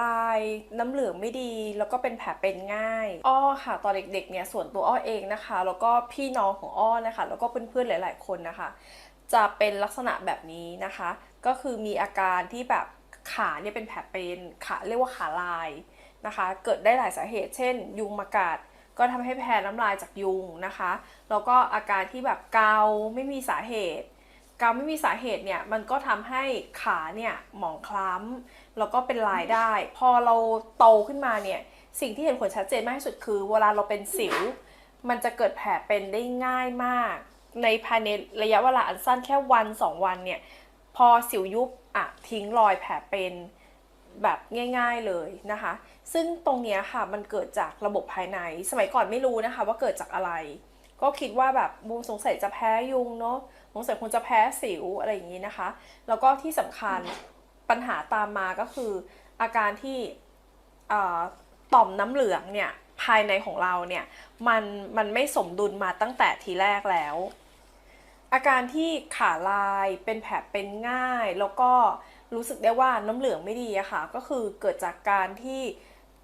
ลายน้ำเหลืองไม่ดี แล้วก็เป็นแผลเป็นง่าย อ้อค่ะ ตอนเด็กๆเนี่ยส่วนตัวอ้อเองนะคะ แล้วก็พี่น้องของอ้อนะคะ แล้วก็เพื่อนๆหลาย ๆคนนะคะ จะเป็นลักษณะแบบนี้นะคะ ก็คือมีอาการที่แบบขาเนี่ยเป็นแผลเป็นขาเรียกว่าขาลายนะคะ เกิดได้หลายสาเหตุ เช่น ยุงมากัดก็ทำให้แพ้น้ำลายจากยุงนะคะ แล้วก็อาการที่แบบเกาไม่มีสาเหตุ กาไม่มีสาเหตุเนี่ยมันก็ทำให้ขาเนี่ยหมองคล้ำแล้วก็เป็นลายได้ พอเราโตขึ้นมาเนี่ยสิ่งที่เห็นผลชัดเจนมากที่สุดคือ เวลาเราเป็นสิว มันจะเกิดแผลเป็นได้ง่ายมาก ในภายในระยะเวลาอันสั้นแค่วันสองวันเนี่ยพอสิวยุบอะทิ้งรอยแผลเป็นแบบง่าย ๆเลยนะคะ ซึ่งตรงนี้ค่ะมันเกิดจากระบบภายใน สมัยก่อนไม่รู้นะคะว่าเกิดจากอะไร ก็คิดว่าแบบบูมสงสัยจะแพ้ยุงเนาะ สงสัยคงจะแพ้สิวอะไรอย่างนี้นะคะ แล้วก็ที่สำคัญปัญหาตามมาก็คือ อาการที่ต่อมน้ำเหลืองเนี่ยภายในของเราเนี่ยมันมันไม่สมดุลมาตั้งแต่ทีแรกแล้ว อาการที่ขาลายเป็นแผลเป็นง่าย แล้วก็รู้สึกได้ว่าน้ำเหลืองไม่ดีอะค่ะ ก็คือเกิดจากการที่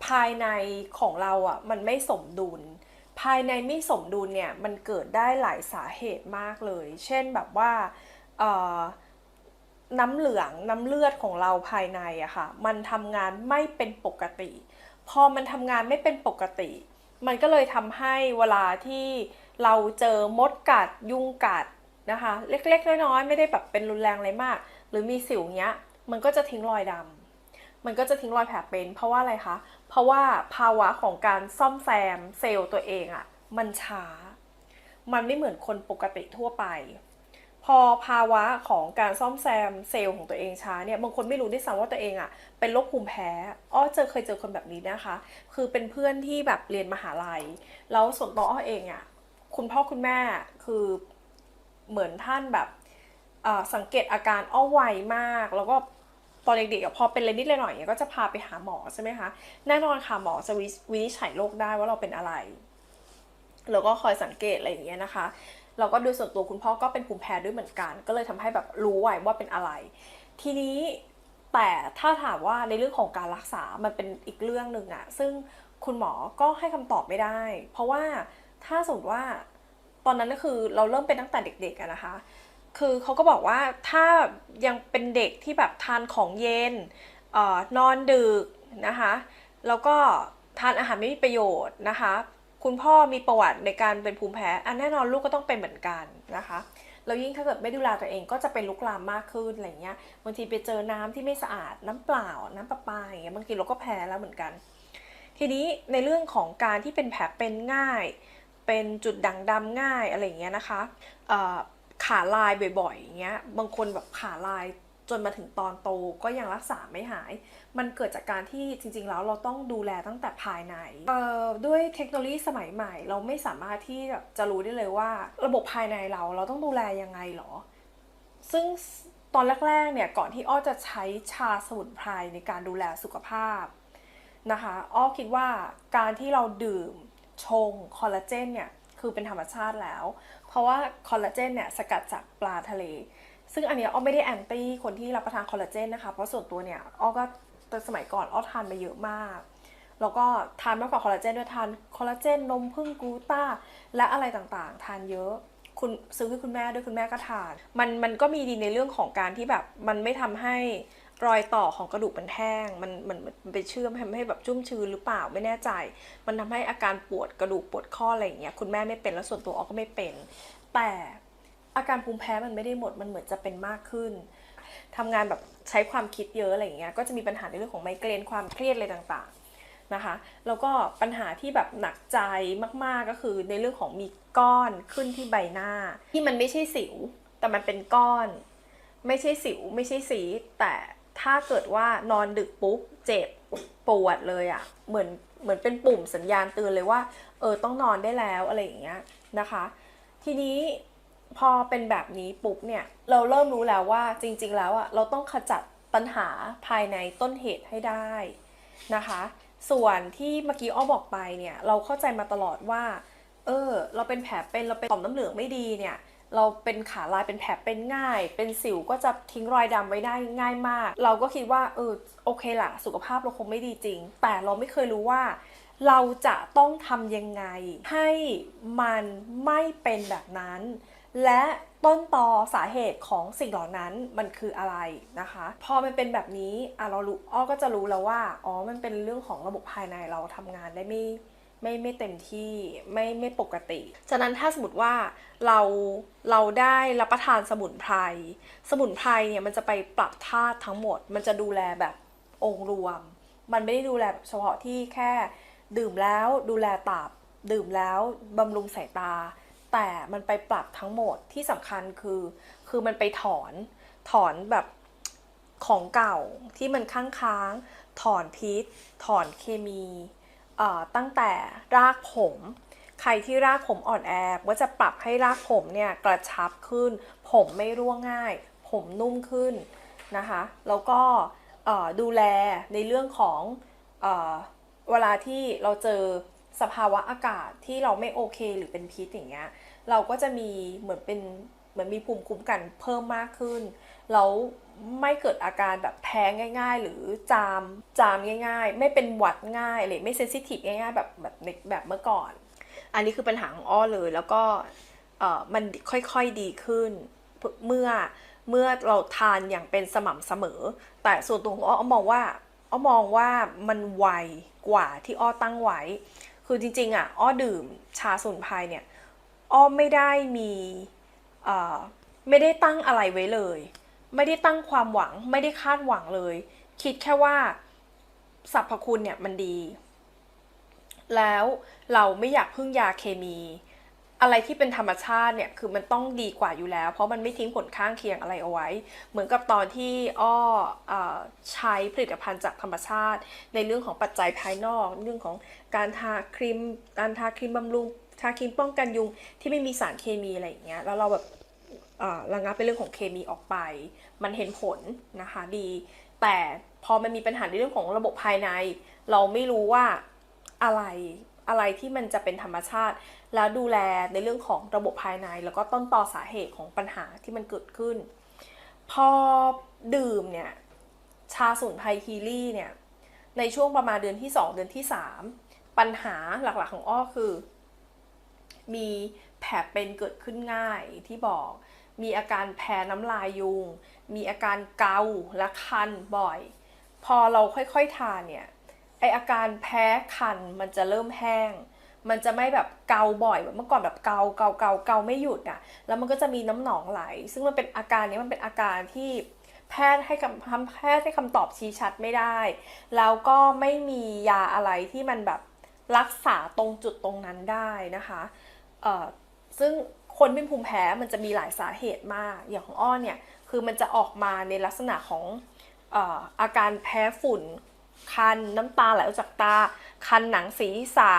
ภายในของเราอะมันไม่สมดุล ภายในไม่สมดุลเนี่ยมันเกิดได้หลายสาเหตุมากเลย เช่นแบบว่าน้ำเหลืองน้ำเลือดของเราภายในอะค่ะมันทำงานไม่เป็นปกติ พอมันทำงานไม่เป็นปกติ มันก็เลยทำให้เวลาที่เราเจอมดกัดยุงกัดนะคะ เล็กๆ น้อยๆ ไม่ได้แบบเป็นรุนแรงอะไรมาก หรือมีสิวเนี้ย มันก็จะทิ้งรอยดำ มันก็จะทิ้งรอยแผลเป็น เพราะว่าอะไรคะ เพราะว่าภาวะของการซ่อมแซมเซลล์ตัวเองอะมันช้า มันไม่เหมือนคนปกติทั่วไป พอภาวะของการซ่อมแซมเซลล์ของตัวเองช้าเนี่ยบางคนไม่รู้ด้วยซ้ำว่าตัวเองอะเป็นโรคภูมิแพ้อ้อเจอเคยเจอคนแบบนี้นะคะ คือเป็นเพื่อนที่แบบเรียนมหาลัย แล้วส่วนตัวอ้อเองอะคุณพ่อคุณแม่คือเหมือนท่านแบบสังเกตอาการอ้อไวมากแล้วก็ ตอนเด็กๆพอเป็นอะไรนิดอะไรหน่อยเนี่ยก็จะพาไปหาหมอใช่ไหมคะแน่นอนค่ะหมอจะวิวินิจฉัยโรคได้ว่าเราเป็นอะไรแล้วก็คอยสังเกตอะไรอย่างเงี้ยนะคะเราก็โดยส่วนตัวคุณพ่อก็เป็นภูมิแพ้ด้วยเหมือนกัน ก็เลยทำให้แบบรู้ไว้ว่าเป็นอะไร ทีนี้แต่ถ้าถามว่าในเรื่องของการรักษา มันเป็นอีกเรื่องหนึ่งอะซึ่งคุณหมอก็ให้คำตอบไม่ได้ เพราะว่าถ้าสมมติว่าตอนนั้นก็คือเราเริ่มเป็นตั้งแต่เด็กๆนะคะ คือเขาก็บอกว่าถ้ายังเป็นเด็กที่แบบทานของเย็นออนอนดึกนะคะ แล้วก็ทานอาหารไม่มีประโยชน์นะคะ คุณพ่อมีประวัติในการเป็นภูมิแพ้ อันแน่นอนลูกก็ต้องเป็นเหมือนกันนะคะแล้วยิ่งถ้าเกิดไม่ดูแลตัวเองก็จะเป็นลุกลามมากขึ้นอะไรเงี้ยบางทีไปเจอน้ำที่ไม่สะอาดน้ำเปล่า น้ำประปาอย่างเงี้ยบางทีเราก็แพ้แล้วเหมือนกัน ทีนี้ในเรื่องของการที่เป็นแผลเป็นง่าย เป็นจุดด่างดำง่ายอะไรเงี้ยนะคะ ขาลายบ่อยๆอย่างเงี้ย บางคนแบบขาลายจนมาถึงตอนโตก็ยังรักษาไม่หาย มันเกิดจากการที่จริง ๆ แล้วเราต้องดูแลตั้งแต่ภายใน เอ่อด้วยเทคโนโลยีสมัยใหม่ เราไม่สามารถที่จะรู้ได้เลยว่า ระบบภายในเราเราต้องดูแลยังไงหรอ ซึ่งตอนแรกๆเนี่ยก่อนที่อ้อจะใช้ชาสมุนไพรในการดูแลสุขภาพนะคะอ้อคิดว่าการที่เราดื่มชงคอลลาเจนเนี่ยคือเป็นธรรมชาติแล้ว เพราะว่าคอลลาเจนเนี่ยสกัดจากปลาทะเล ซึ่งอันนี้อ้อไม่ได้แอนตี้คนที่รับประทานคอลลาเจนนะคะ เพราะส่วนตัวเนี่ยอ้อก็ตอนสมัยก่อนอ้อทานมาเยอะมาก แล้วก็ทานมากกว่าคอลลาเจนด้วยทานคอลลาเจนนมพึ่งกลูต้า และอะไรต่างๆ ทานเยอะคุณซื้อให้คุณแม่ด้วยคุณแม่ก็ทาน มันมันก็มีดีในเรื่องของการที่แบบมันไม่ทำให้ รอยต่อของกระดูกมันแห้งมันมันมันไปเชื่อมทำให้แบบชุ่มชื้นหรือเปล่าไม่แน่ใจ มันทำให้อาการปวดกระดูกปวดข้ออะไรอย่างเงี้ยคุณแม่ไม่เป็นแล้วส่วนตัวออก็ไม่เป็น แต่อาการภูมิแพ้มันไม่ได้หมดมันเหมือนจะเป็นมากขึ้นทำงานแบบใช้ความคิดเยอะอะไรอย่างเงี้ยก็จะมีปัญหาในเรื่องของไมเกรนความเครียดอะไรต่างๆนะคะ แล้วก็ปัญหาที่แบบหนักใจมากๆก็คือในเรื่องของมีก้อนขึ้นที่ใบหน้า ที่มันไม่ใช่สิว แต่มันเป็นก้อน ไม่ใช่สิว ไม่ใช่สีแต่ ถ้าเกิดว่านอนดึกปุ๊บเจ็บปวดเลยอะ่ะเหมือนเหมือนเป็นปุ่มสัญญาณเตือนเลยว่า เออต้องนอนได้แล้วอะไรอย่างเงี้ยนะคะ ทีนี้พอเป็นแบบนี้ปุ๊บเนี่ยเราเริ่มรู้แล้วว่าจริง ๆ แล้วอะเราต้องขจัดปัญหาภายในต้นเหตุให้ได้นะคะ ส่วนที่เมื่อกี้อ้อบอกไปเนี่ยเราเข้าใจมาตลอดว่า เออ เราเป็นแผลเป็นเราเป็นต่อมน้ำเหลืองไม่ดีเนี่ย เราเป็นขาลายเป็นแผลเป็นง่าย เป็นสิวก็จะทิ้งรอยดำไว้ได้ง่ายมาก เราก็คิดว่าเออโอเคละสุขภาพเราคงไม่ดีจริง แต่เราไม่เคยรู้ว่า เราจะต้องทำยังไง ให้มันไม่เป็นแบบนั้น และต้นตอสาเหตุของสิ่งเหล่านั้นมันคืออะไรนะคะ พอมันเป็นแบบนี้อะเรารู้อ้อก็จะรู้แล้วว่าอ๋อมันเป็นเรื่องของระบบภายในเราทำงานได้ไม่ ไม่ไม่เต็มที่ไม่ไม่ปกติ ฉะนั้นถ้าสมมติว่าเราเราได้รับประทานสมุนไพรสมุนไพรเนี่ยมันจะไปปรับธาตุทั้งหมด มันจะดูแลแบบองค์รวม มันไม่ได้ดูแลเฉพาะที่แค่ดื่มแล้วดูแลตับดื่มแล้วบำรุงสายตา แต่มันไปปรับทั้งหมดที่สำคัญคือ คือมันไปถอนถอนแบบของเก่าที่มันค้างค้าง ถอนพิษ ถอนเคมี ตั้งแต่รากผม ใครที่รากผมอ่อนแอก็จะปรับให้รากผมเนี่ยกระชับขึ้น ผมไม่ร่วงง่าย ผมนุ่มขึ้นนะคะ แล้วก็ดูแลในเรื่องของเอเวลาที่เราเจอสภาวะอากาศที่เราไม่โอเคหรือเป็นพิษอย่างเงี้ย เราก็จะมีเหมือนเป็นเหมือนมีภูมิคุ้มกันเพิ่มมากขึ้น แล้ว ไม่เกิดอาการแบบแพ้ง่าย ๆ หรือจามจามง่าย ๆ ไม่เป็นหวัดง่ายหรือไม่เซนซิทีฟง่ายๆแบบแบบแบบเมื่อก่อน อันนี้คือปัญหาของอ้อเลยแล้วก็เอ่อมันค่อยๆดีขึ้นเมื่อเมื่อเราทานอย่างเป็นสม่ำเสมอ แต่ส่วนตัวของอ้อมองว่าอ้อมองว่ามันไวกว่าที่อ้อตั้งไว้ คือจริงๆอะอ้อดื่มชาสุนไพรเนี่ยอ้อไม่ได้มีเอ่อไม่ได้ตั้งอะไรไว้เลย ไม่ได้ตั้งความหวังไม่ได้คาดหวังเลย คิดแค่ว่าสรรพคุณเนี่ยมันดี แล้วเราไม่อยากพึ่งยาเคมี อะไรที่เป็นธรรมชาติเนี่ยคือมันต้องดีกว่าอยู่แล้ว เพราะมันไม่ทิ้งผลข้างเคียงอะไรเอาไว้ เหมือนกับตอนที่อ้อใช้ผลิตภัณฑ์จากธรรมชาติ ในเรื่องของปัจจัยภายนอก เรื่องของการทาครีมการทาครีมบำรุงทาครีมป้องกันยุงที่ไม่มีสารเคมีอะไรอย่างเงี้ยแล้วเราแบบ ระงับเป็นเรื่องของเคมีออกไป มันเห็นผลนะคะดี แต่พอมันมีปัญหาในเรื่องของระบบภายใน เราไม่รู้ว่าอะไรอะไรที่มันจะเป็นธรรมชาติ แล้วดูแลในเรื่องของระบบภายใน แล้วก็ต้นตอสาเหตุของปัญหาที่มันเกิดขึ้น พอดื่มเนี่ยชาสมุนไพรฮีรี่เนี่ยในช่วงประมาณเดือนที่ 2 เดือนที่ 3 ปัญหาหลักๆของอ้อคือ มีแผลเป็นเกิดขึ้นง่ายที่บอก มีอาการแพ้น้ำลายยุง มีอาการเกาและคันบ่อย พอเราค่อยๆทานเนี่ยไออาการแพ้คันมันจะเริ่มแห้ง มันจะไม่แบบเกาบ่อยแบบเมื่อก่อนแบบเกาเกาเกาเกาไม่หยุดอะ แล้วมันก็จะมีน้ำหนองไหล ซึ่งมันเป็นอาการนี้มันเป็นอาการที่แพทย์ให้คำคำแพทย์ให้คำตอบชี้ชัดไม่ได้ แล้วก็ไม่มียาอะไรที่มันแบบรักษาตรงจุดตรงนั้นได้นะคะ เอ่อ ซึ่ง คนเป็นภูมิแพ้มันจะมีหลายสาเหตุมาก อย่างของอ้อเนี่ยคือมันจะออกมาในลักษณะของอออาการแพ้ฝุ่น คันน้ำตาไหลออกจากตา คันหนังศีรษะ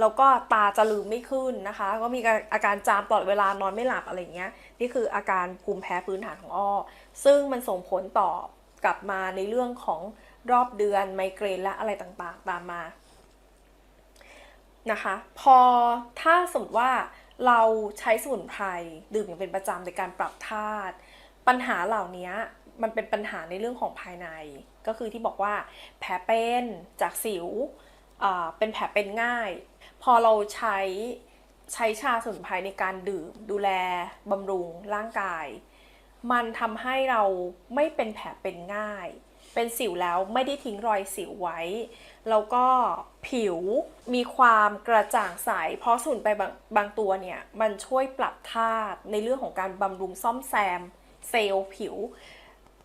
แล้วก็ตาจะลืมไม่ขึ้นนะคะ ก็มีอาการจามตลอดเวลานอนไม่หลับอะไรเงี้ย นี่คืออาการภูมิแพ้พื้นฐานของอ้อ ซึ่งมันส่งผลต่อกลับมาในเรื่องของรอบเดือนไมเกรนและอะไรต่างๆ ตามมานะคะ พอถ้าสมมติว่า เราใช้สมุนไพรดื่มอย่างเป็นประจำในการปรับธาตุปัญหาเหล่านี้มันเป็นปัญหาในเรื่องของภายใน ก็คือที่บอกว่าแผลเป็นจากสิวเป็นแผลเป็นง่าย พอเราใช้ใช้ชาสมุนไพรในการดื่ม ดูแลบำรุงร่างกาย มันทำให้เราไม่เป็นแผลเป็นง่าย เป็นสิวแล้วไม่ได้ทิ้งรอยสิวไว้ แล้วก็ผิวมีความกระจ่างใส เพราะสมุนไพรบางบางตัวเนี่ย มันช่วยปรับธาตุในเรื่องของการบำรุงซ่อมแซมเซลล์ผิว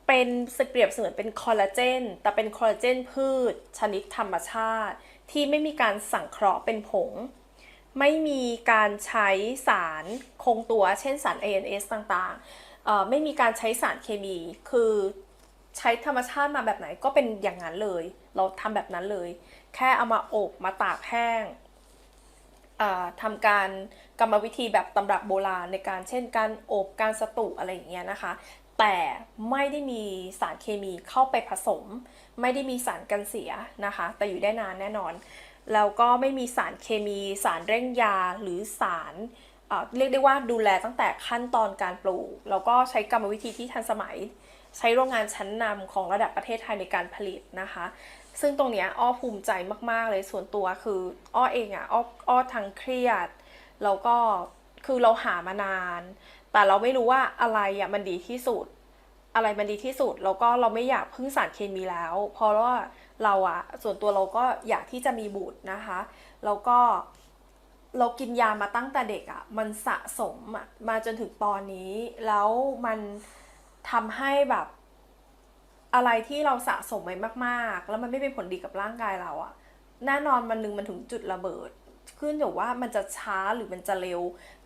เป็นสเปรียบเสมือนเป็นคอลลาเจน แต่เป็นคอลลาเจนพืช ชนิดธรรมชาติ ที่ไม่มีการสังเคราะห์เป็นผง ไม่มีการใช้สารคงตัว เช่นสาร ANS ต่างๆ ไม่มีการใช้สารเคมี คือ ใช้ธรรมชาติมาแบบไหนก็เป็นอย่างนั้นเลย เราทำแบบนั้นเลย แค่เอามาอบมาตากแห้งเอ่อทำการกรรมวิธีแบบตำรับโบราณในการเช่นการอบการสตุอะไรอย่างเงี้ยนะคะ แต่ไม่ได้มีสารเคมีเข้าไปผสม ไม่ได้มีสารกันเสียนะคะ แต่อยู่ได้นานแน่นอน แล้วก็ไม่มีสารเคมี สารเร่งยาหรือสาร เรียกได้ว่าดูแลตั้งแต่ขั้นตอนการปลูก แล้วก็ใช้กรรมวิธีที่ทันสมัย ใช้โรงงานชั้นนำของระดับประเทศไทยในการผลิตนะคะ ซึ่งตรงนี้อ้อภูมิใจมากๆเลยส่วนตัวคืออ้อเองอะอ้ออ้อทั้งเครียดแล้วก็คือเราหามานาน แต่เราไม่รู้ว่าอะไรอะมันดีที่สุด อะไรมันดีที่สุดแล้วก็เราไม่อยากพึ่งสารเคมีแล้ว เพราะว่าเราอะส่วนตัวเราก็อยากที่จะมีบุตรนะคะ แล้วก็ เรากินยามาตั้งแต่เด็กอะมันสะสมอะมาจนถึงตอนนี้ แล้วมันทำให้แบบอะไรที่เราสะสมไว้มากๆ แล้วมันไม่เป็นผลดีกับร่างกายเราอะแน่นอนมันหนึ่งมันถึงจุดระเบิด ขึ้นอยู่ว่ามันจะช้าหรือมันจะเร็ว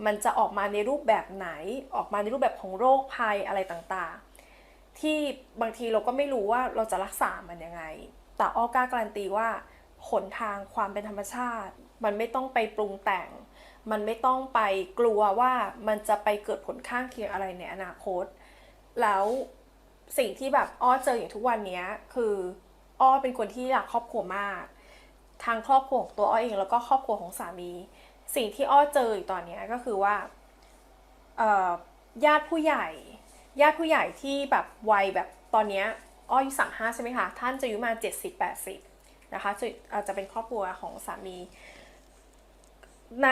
มันจะออกมาในรูปแบบไหน ออกมาในรูปแบบของโรคภัยอะไรต่างๆ ที่บางทีเราก็ไม่รู้ว่าเราจะรักษามันยังไง แต่อ้อก้าการันตีว่าหนทางความเป็นธรรมชาติ มันไม่ต้องไปปรุงแต่ง มันไม่ต้องไปกลัวว่ามันจะไปเกิดผลข้างเคียงอะไรในอนาคต แล้วสิ่งที่แบบอ้อเจออย่างทุกวันนี้คืออ้อเป็นคนที่รักครอบครัวมากทางครอบครัวของตัวอ้อเองแล้วก็ครอบครัวของสามี สิ่งที่อ้อเจออยู่ตอนนี้ก็คือว่าญาติผู้ใหญ่ ญาติผู้ใหญ่ที่แบบวัยแบบตอนนี้อ้ออายุสามห้าใช่ไหมคะท่านจะอายุมาเจ็ดสิบแปดสิบนะคะจะอาจจะเป็นครอบครัวของสามี ใน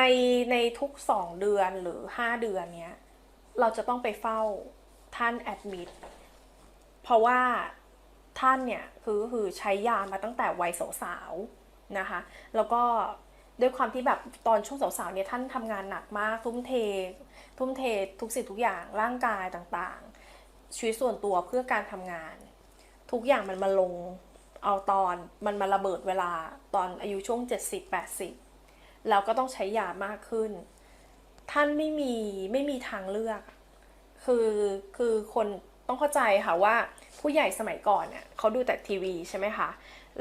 ในทุกสองเดือนหรือห้าเดือนเนี้ย เราจะต้องไปเฝ้าท่านแอดมิดเพราะว่าท่านเนี่ยคือคือใช้ยามาตั้งแต่วัยสาวๆนะคะ แล้วก็ด้วยความที่แบบตอนช่วงสาวๆเนี่ยท่านทำงานหนักมากทุ่มเท ทุ่มเททุกสิ่งทุกอย่างร่างกายต่างๆ ชีวิตส่วนตัวเพื่อการทำงาน ทุกอย่างมันมาลงเอาตอนมันมาระเบิดเวลาตอนอายุช่วง 70-80 แล้วก็ต้องใช้ยามากขึ้น ท่านไม่มีไม่มีทางเลือก คือคือคนต้องเข้าใจค่ะว่าผู้ใหญ่สมัยก่อนเนี่ยเขาดูแต่ทีวีใช่ไหมคะ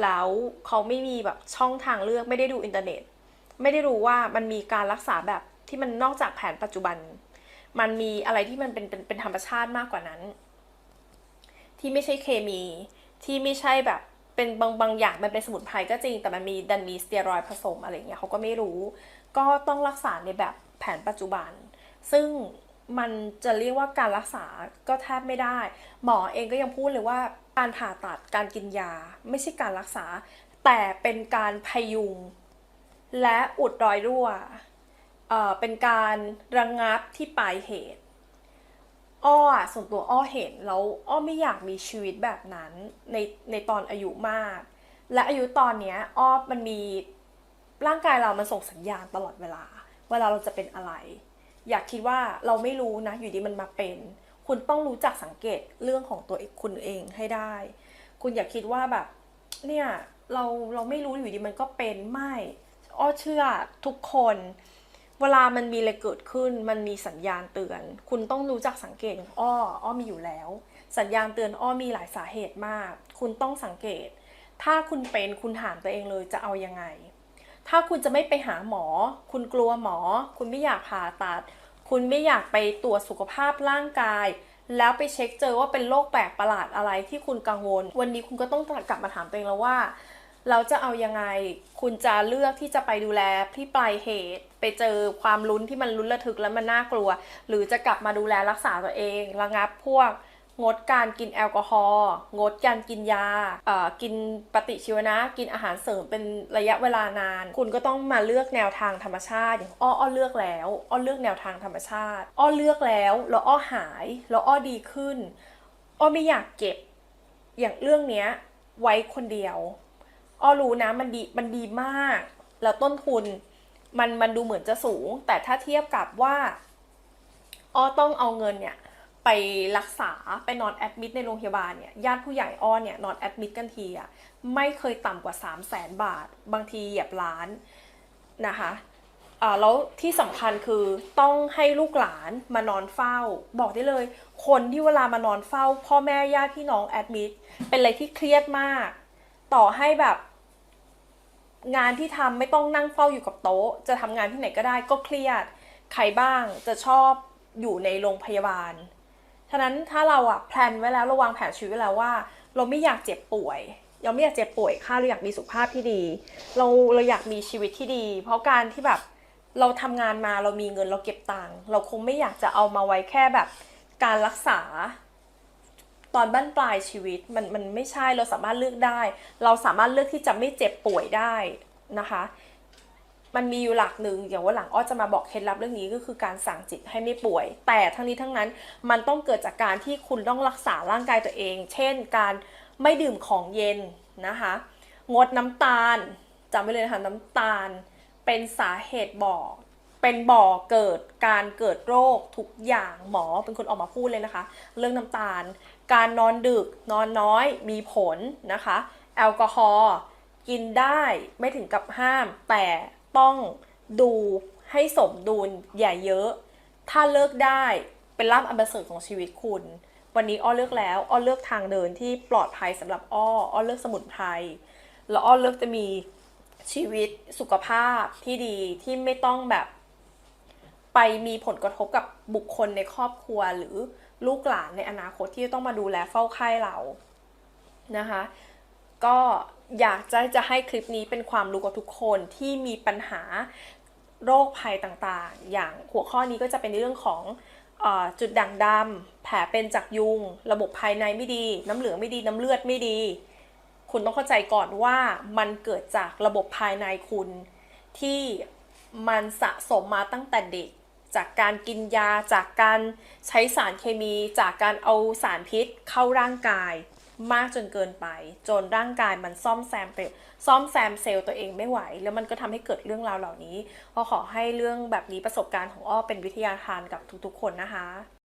แล้วเขาไม่มีแบบช่องทางเลือกไม่ได้ดูอินเทอร์เน็ต ไม่ได้รู้ว่ามันมีการรักษาแบบที่มันนอกจากแผนปัจจุบัน มันมีอะไรที่มันเป็นเป็นเป็นธรรมชาติมากกว่านั้น ที่ไม่ใช่เคมีที่ไม่ใช่แบบ เป็นบางบางอย่างมันเป็นสมุนไพรก็จริง แต่มันมีดันมีสเตียรอยผสมอะไรเงี้ยเขาก็ไม่รู้ ก็ต้องรักษาในแบบแผนปัจจุบัน ซึ่งมันจะเรียกว่าการรักษาก็แทบไม่ได้ หมอเองก็ยังพูดเลยว่าการผ่าตัดการกินยา ไม่ใช่การรักษา แต่เป็นการพยุง และอุดรอยรั่วเเป็นการระงงับที่ปลายเหตุ อ้อส่วนตัวอ้อเห็นแล้วอ้อไม่อยากมีชีวิตแบบนั้นในในตอนอายุมาก และอายุตอนเนี้ยอ้อมันมีร่างกายเรามันส่งสัญญาณตลอดเวลา เวลาเราจะเป็นอะไร อยากคิดว่าเราไม่รู้นะ อยู่ดีมันมาเป็น คุณต้องรู้จักสังเกตเรื่องของตัวคุณเองให้ได้ คุณอย่าคิดว่าแบบ เนี่ยเราเราไม่รู้อยู่ดีมันก็เป็นไม่อ้อเชื่อทุกคน เวลามันมีอะไรเกิดขึ้น มันมีสัญญาณเตือน คุณต้องรู้จักสังเกตอ้อ อ้อมีอยู่แล้ว สัญญาณเตือนอ้อมีหลายสาเหตุมาก คุณต้องสังเกต ถ้าคุณเป็นคุณถามตัวเองเลยจะเอายังไง ถ้าคุณจะไม่ไปหาหมอ คุณกลัวหมอ คุณไม่อยากผ่าตัด คุณไม่อยากไปตรวจสุขภาพร่างกาย แล้วไปเช็คเจอว่าเป็นโรคแปลกประหลาดอะไรที่คุณกังวล วันนี้คุณก็ต้องกลับมาถามตัวเองแล้วว่า เราจะเอายังไง คุณจะเลือกที่จะไปดูแลที่ปลายเหตุ ไปเจอความลุ้นที่มันลุ้นระทึกแล้วมันน่ากลัว หรือจะกลับมาดูแลรักษาตัวเอง ระงับพวกงดการกินแอลกอฮอล์งดการกินยาเอ่อกินปฏิชีวนะ กินอาหารเสริมเป็นระยะเวลานาน คุณก็ต้องมาเลือกแนวทางธรรมชาติอย่างอ้ออ้อเลือกแล้วอ้อเลือกแนวทางธรรมชาติ อ้อเลือกแล้วแล้วอ้อหาย แล้วอ้อดีขึ้น อ้อไม่อยากเก็บ อย่างเรื่องเนี้ยไว้คนเดียว อ้อรู้นะมันดีมันดีมาก แล้วต้นทุนมันมันดูเหมือนจะสูง แต่ถ้าเทียบกับว่าอ้อต้องเอาเงินเนี่ยไปรักษาไปนอนแอดมิดในโรงพยาบาลเนี่ยญาติผู้ใหญ่อ้อเนี่ยนอนแอดมิดกันทีอะไม่เคยต่ำกว่า 3 0 0แสนบาท บางทีเหยียบล้านนะคะอ่าแล้วที่สำคัญคือต้องให้ลูกหลานมานอนเฝ้า บอกได้เลย คนที่เวลามานอนเฝ้า พ่อแม่ญาติพี่น้องแอดมิดเป็นอะไรที่เครียดมาก ต่อให้แบบงานที่ทำไม่ต้องนั่งเฝ้าอยู่กับโต๊ะ จะทำงานที่ไหนก็ได้ก็เครียด ใครบ้างจะชอบอยู่ในโรงพยาบาล ฉะนั้นถ้าเราอะแพลนไว้แล้วเราวางแผนชีวิตไว้แล้วว่า เราไม่อยากเจ็บป่วยเราไม่อยากเจ็บป่วยค่ะเราอยากมีสุขภาพที่ดี เราเราอยากมีชีวิตที่ดี เพราะการที่แบบเราทำงานมาเรามีเงินเราเก็บตังค์เราคงไม่อยากจะเอามาไว้แค่แบบการรักษา ตอนบั้นปลายชีวิตมันมันไม่ใช่เราสามารถเลือกได้ เราสามารถเลือกที่จะไม่เจ็บป่วยได้นะคะ มันมีอยู่หลักหนึ่งอย่างว่าหลังอ้อจะมาบอกเคล็ดลับเรื่องนี้ก็คือการสั่งจิตให้ไม่ป่วย แต่ทั้งนี้ทั้งนั้นมันต้องเกิดจากการที่คุณต้องรักษาร่างกายตัวเอง เช่น การไม่ดื่มของเย็นนะคะ งดน้ำตาลจำไว้เลยนะคะน้ำตาลเป็นสาเหตุบ่อเป็นบ่อเกิดการเกิดโรคทุกอย่างหมอเป็นคนออกมาพูดเลยนะคะ เรื่องน้ำตาล การนอนดึกนอนน้อยมีผลนะคะ แอลกอฮอล์กินได้ไม่ถึงกับห้าม แต่ต้องดูให้สมดุลอย่าเยอะ ถ้าเลิกได้เป็นลาภอันประเสริฐของชีวิตคุณ วันนี้อ้อเลือกแล้วอ้อเลือกทางเดินที่ปลอดภัยสำหรับอ้ออ้อเลือกสมุนไพรแล้วอ้อเลือกจะมีชีวิตสุขภาพที่ดีที่ไม่ต้องแบบ ไปมีผลกระทบกับบุคคลในครอบครัวหรือ ลูกหลานในอนาคตที่จะต้องมาดูแลเฝ้าไข้เรานะคะ ก็อยากจะจะให้คลิปนี้เป็นความรู้กับทุกคนที่มีปัญหาโรคภัยต่างๆ อย่างหัวข้อนี้ก็จะเป็นในเรื่องของอจุดด่างดำแผลเป็นจากยุง ระบบภายในไม่ดี น้ำเหลืองไม่ดีน้ำเลือดไม่ดี คุณต้องเข้าใจก่อนว่ามันเกิดจากระบบภายในคุณที่มันสะสมมาตั้งแต่เด็ก จากการกินยา จากการใช้สารเคมี จากการเอาสารพิษเข้าร่างกาย มากจนเกินไป จนร่างกายมันซ่อมแซมไปซ่อมแซมเซลล์ตัวเองไม่ไหว แล้วมันก็ทำให้เกิดเรื่องราวเหล่านี้ก็ขอให้เรื่องแบบนี้ประสบการณ์ของอ้อเป็นวิทยาทานกับทุกๆ คนนะคะ